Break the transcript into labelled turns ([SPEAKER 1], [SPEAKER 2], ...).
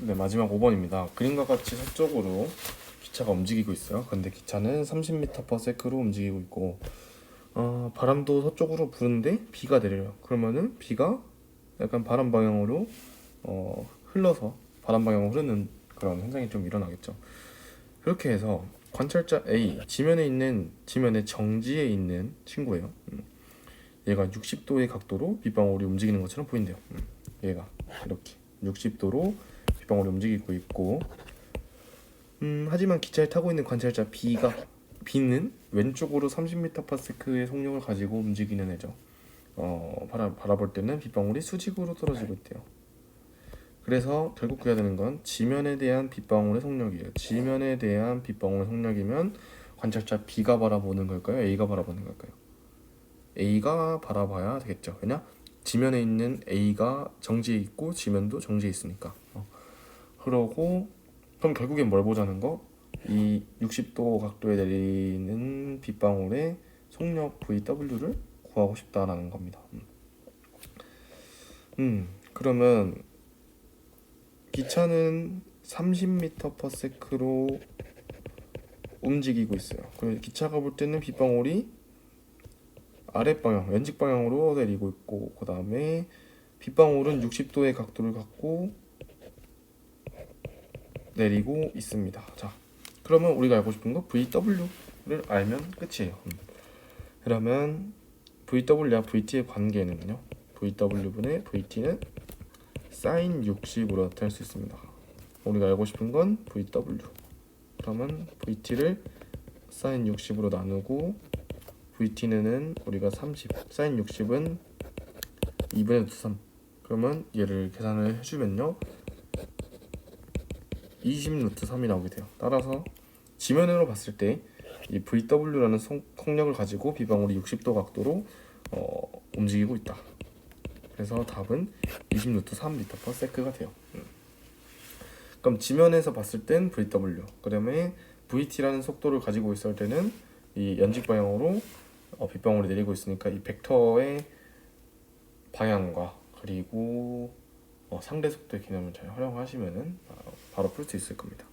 [SPEAKER 1] 네, 마지막 5번입니다. 그림과 같이 서쪽으로 기차가 움직이고 있어요. 근데 기차는 30m/s로 움직이고 있고 어, 바람도 서쪽으로 부는데 비가 내려요. 그러면은 비가 약간 바람 방향으로 어, 흘러서 바람 방향으로 흐르는 그런 현상이 좀 일어나겠죠. 그렇게 해서 관찰자 A 지면에 있는 지면의 정지에 있는 친구예요. 음. 얘가 60도의 각도로 빗방울이 움직이는 것처럼 보인대요. 음. 얘가 이렇게 60도로 빗방울이 움직이고 있고 음, 하지만 기차를 타고 있는 관찰자 B가 B는 왼쪽으로 30m/s의 속력을 가지고 움직이는 애죠. 어, 바라, 바라볼 때는 빗방울이 수직으로 떨어지고 있대요. 그래서 결국 구해야 되는 건 지면에 대한 빗방울의 속력이에요. 지면에 대한 빗방울의 속력이면 관찰자 B가 바라보는 걸까요? A가 바라보는 걸까요? A가 바라봐야 되겠죠. 왜냐? 지면에 있는 A가 정지해 있고 지면도 정지해 있으니까. 어. 그러고 그럼 결국엔 뭘 보자는 거? 이 60도 각도에 내리는 빗방울의 속력 VW를 구하고 싶다라는 겁니다. 음, 음 그러면 기차는 30m/s로 움직이고 있어요. 그래서 기차가 볼 때는 빗방울이 아랫 방향, 왼직 방향으로 내리고 있고 그 다음에 빗방울은 60도의 각도를 갖고 내리고 있습니다. 자, 그러면 우리가 알고 싶은 거 VW를 알면 끝이에요. 음. 그러면 VW와 VT의 관계는요. VW분의 VT는 sin 60으로 나타낼 수 있습니다. 우리가 알고 싶은 건 VW. 그러면 VT를 sin 60으로 나누고 VT는 우리가 30. sin 60은 2분의 루트 3. 그러면 얘를 계산을 해주면요. 20 루트 3이 나오게 돼요. 따라서 지면으로 봤을 때 이 VW라는 속력을 가지고 비방울이 60도 각도로 어, 움직이고 있다. 그래서 답은 20 루트 3m/s가 돼요. 음. 그럼 지면에서 봤을 땐 VW, 그다음에 VT라는 속도를 가지고 있을 때는 이 연직 방향으로 어, 빗방울이 내리고 있으니까 이 벡터의 방향과 그리고 어, 상대 속도의 개념을 잘 활용하시면은 어, 바로 풀 수 있을 겁니다.